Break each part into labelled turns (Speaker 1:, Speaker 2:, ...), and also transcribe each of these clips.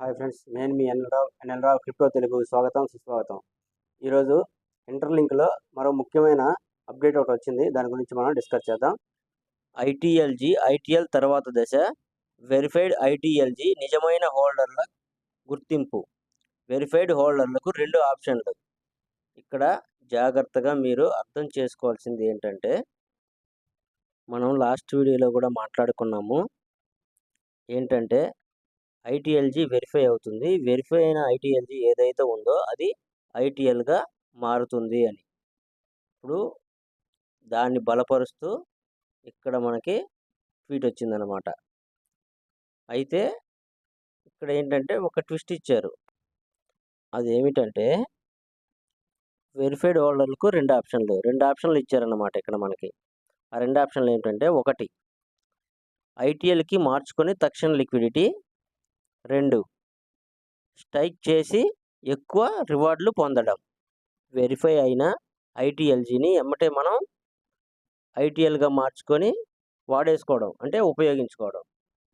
Speaker 1: Hi friends నేను మీ ఎన్ఎల్రావు ఎన్ఎల్రావు crypto Telugu స్వాగతం సుస్వాగతం. ఈరోజు ఇంటర్లింక్లో మరో ముఖ్యమైన అప్డేట్ ఒకటి వచ్చింది దాని గురించి మనం డిస్కస్ చేద్దాం. ఐటీఎల్జీ ఐటీఎల్ తర్వాత దశ వెరిఫైడ్ ఐటీఎల్జీ నిజమైన హోల్డర్ల గుర్తింపు. వెరిఫైడ్ హోల్డర్లకు రెండు ఆప్షన్లు. ఇక్కడ జాగ్రత్తగా మీరు అర్థం చేసుకోవాల్సింది ఏంటంటే మనం లాస్ట్ వీడియోలో కూడా మాట్లాడుకున్నాము. ఏంటంటే ఐటీఎల్జీ వెరిఫై అవుతుంది. వెరిఫై అయిన ఐటీఎల్జీ ఏదైతే ఉందో అది ఐటీఎల్గా మారుతుంది అని. ఇప్పుడు దాన్ని బలపరుస్తూ ఇక్కడ మనకి ట్వీట్ వచ్చిందనమాట. అయితే ఇక్కడ ఏంటంటే ఒక ట్విస్ట్ ఇచ్చారు. అది ఏమిటంటే వెరిఫైడ్ హోల్డర్లకు రెండు ఆప్షన్లు. రెండు ఆప్షన్లు ఇచ్చారన్నమాట ఇక్కడ మనకి. ఆ రెండు ఆప్షన్లు ఏంటంటే ఒకటి ఐటీఎల్కి మార్చుకొని తక్షణ లిక్విడిటీ రెండు. స్ట్రైక్ చేసి ఎక్కువ రివార్డులు పొందడం. వెరిఫై అయిన ఐటీఎల్జీని ఎమ్మటే మనం ఐటీఎల్గా మార్చుకొని వాడేసుకోవడం అంటే ఉపయోగించుకోవడం.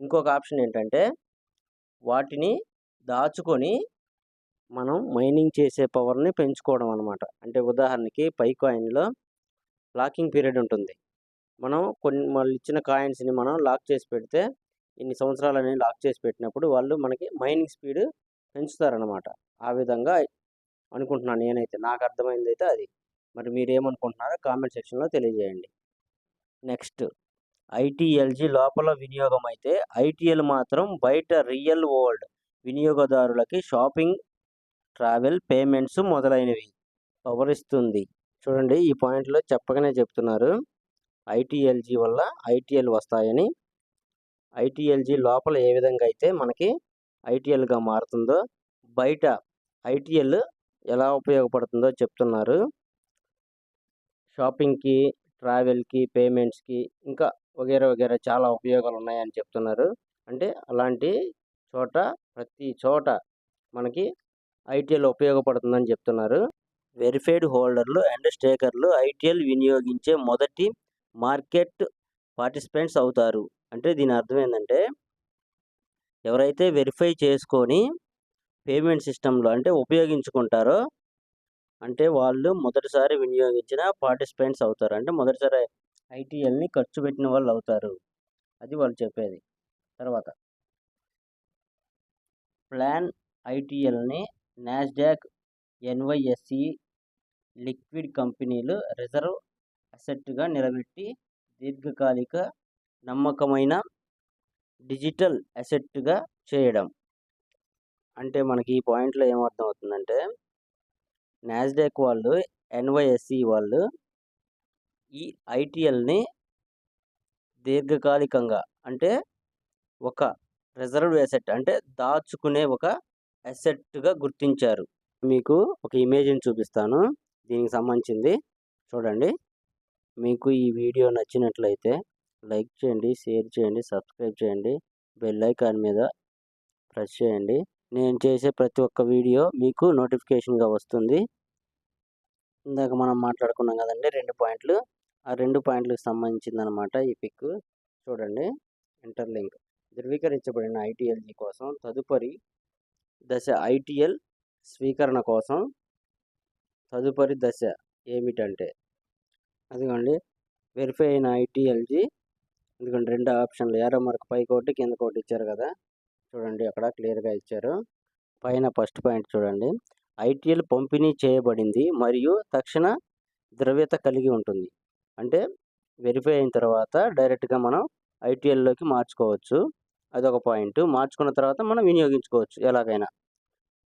Speaker 1: ఇంకొక ఆప్షన్ ఏంటంటే వాటిని దాచుకొని మనం మైనింగ్ చేసే పవర్ని పెంచుకోవడం అనమాట అంటే ఉదాహరణకి పై కాయిన్లో లాకింగ్ పీరియడ్ ఉంటుంది. మనం కొన్ని వాళ్ళు ఇచ్చిన కాయిన్స్ని మనం లాక్ చేసి పెడితే ఇన్ని సంవత్సరాలని లాక్ చేసి పెట్టినప్పుడు వాళ్ళు మనకి మైనింగ్ స్పీడ్ పెంచుతారనమాట ఆ విధంగా అనుకుంటున్నాను నేనైతే. నాకు అర్థమైంది అయితే అది. మరి మీరు ఏమనుకుంటున్నారో కామెంట్ సెక్షన్లో తెలియజేయండి. నెక్స్ట్. ఐటీఎల్జీ లోపల వినియోగం అయితే ఐటీఎల్ మాత్రం బయట రియల్ వరల్డ్ వినియోగదారులకి షాపింగ్ ట్రావెల్ పేమెంట్స్ మొదలైనవి పవరిస్తుంది చూడండి ఈ పాయింట్లో చెప్పగానే చెప్తున్నారు. ఐటీఎల్జీ వల్ల ఐటీఎల్ వస్తాయని. ఐటీఎల్జీ లోపల ఏ విధంగా అయితే మనకి ఐటీఎల్గా మారుతుందో బయట ఐటీఎల్ ఎలా ఉపయోగపడుతుందో చెప్తున్నారు. షాపింగ్కి ట్రావెల్కి పేమెంట్స్కి ఇంకా వగేరా వగేరా చాలా ఉపయోగాలు ఉన్నాయని చెప్తున్నారు. అంటే అలాంటి చోట ప్రతి చోట మనకి ఐటీఎల్ ఉపయోగపడుతుందని చెప్తున్నారు. వెరిఫైడ్ హోల్డర్లు అండ్ స్టేకర్లు ఐటీఎల్ వినియోగించే మొదటి మార్కెట్ పార్టిసిపెంట్స్ అవుతారు. అంటే దీని అర్థం ఏంటంటే ఎవరైతే వెరిఫై చేసుకొని పేమెంట్ సిస్టంలో అంటే ఉపయోగించుకుంటారో అంటే వాళ్ళు మొదటిసారి వినియోగించిన పార్టిసిపెంట్స్ అవుతారు. అంటే మొదటిసారి ఐటీఎల్ని ఖర్చు పెట్టిన వాళ్ళు అవుతారు. అది వాళ్ళు చెప్పేది. తర్వాత ప్లాన్ ఐటీఎల్ని నాస్డాక్ ఎన్వైఎస్సి లిక్విడ్ కంపెనీలు రిజర్వ్ అసెట్గా నిలబెట్టి దీర్ఘకాలిక నమ్మకమైన డిజిటల్ అసెట్గా చేయడం. అంటే మనకి ఈ పాయింట్లో ఏమర్థం అవుతుందంటే నాస్డాక్ వాళ్ళు ఎన్వైఎస్సి వాళ్ళు ఈ ఐటీఎల్ని దీర్ఘకాలికంగా అంటే ఒక రిజర్వ్ అసెట్ అంటే దాచుకునే ఒక అసెట్గా గుర్తించారు. మీకు ఒక ఇమేజ్ని చూపిస్తాను. దీనికి సంబంధించింది చూడండి. మీకు ఈ వీడియో నచ్చినట్లయితే లైక్ చేయండి షేర్ చేయండి సబ్స్క్రైబ్ చేయండి బెల్ ఐకాన్ మీద ప్రెస్ చేయండి. నేను చేసే ప్రతి ఒక్క వీడియో మీకు నోటిఫికేషన్గా వస్తుంది. ఇందాక మనం మాట్లాడుకున్నాం కదండి రెండు పాయింట్లు. ఆ రెండు పాయింట్లకు సంబంధించింది అనమాట ఈ పిక్. చూడండి ఇంటర్లింక్. ధృవీకరించబడిన ఐటీఎల్జీ కోసం తదుపరి దశ ఐటీఎల్ స్వీకరణ కోసం తదుపరి దశ ఏమిటంటే అదిగోండి వెరిఫై అయిన ఐటీఎల్జీ ఎందుకంటే రెండు ఆప్షన్లు. ఏరో మార్క్ పైకి ఒకటి కింద ఒకటి ఇచ్చారు కదా. చూడండి అక్కడ క్లియర్గా ఇచ్చారు. పైన ఫస్ట్ పాయింట్ చూడండి. ఐటీఎల్ పంపిణీ చేయబడింది మరియు తక్షణ ద్రవ్యత కలిగి ఉంటుంది. అంటే వెరిఫై అయిన తర్వాత డైరెక్ట్గా మనం ఐటీఎల్లోకి మార్చుకోవచ్చు. అదొక పాయింట్. మార్చుకున్న తర్వాత మనం వినియోగించుకోవచ్చు ఎలాగైనా.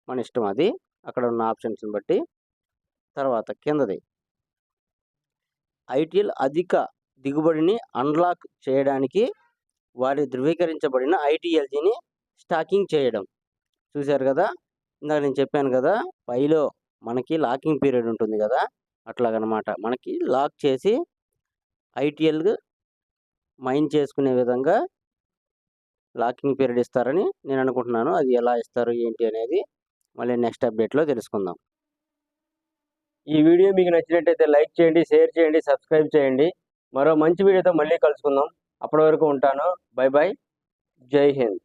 Speaker 1: మన ఇష్టం అది. అక్కడ ఉన్న ఆప్షన్స్ని బట్టి. తర్వాత కిందది. ఐటీఎల్ అధిక దిగుబడిని అన్లాక్ చేయడానికి వారి ధృవీకరించబడిన ఐటీఎల్జీని స్టాకింగ్ చేయడం. చూశారు కదా? ఇందాక నేను చెప్పాను కదా పైలో మనకి లాకింగ్ పీరియడ్ ఉంటుంది కదా? అట్లాగనమాట. మనకి లాక్ చేసి ఐటీఎల్ మైన్ చేసుకునే విధంగా లాకింగ్ పీరియడ్ ఇస్తారని నేను అనుకుంటున్నాను. అది ఎలా ఇస్తారు ఏంటి అనేది మళ్ళీ నెక్స్ట్ అప్డేట్లో తెలుసుకుందాం. ఈ వీడియో మీకు నచ్చినట్టయితే లైక్ చేయండి షేర్ చేయండి సబ్స్క్రైబ్ చేయండి. మరో మంచి వీడియోతో మళ్ళీ కలుసుకుందాం. అప్పటి వరకు ఉంటాను. Bye bye. జై హింద్.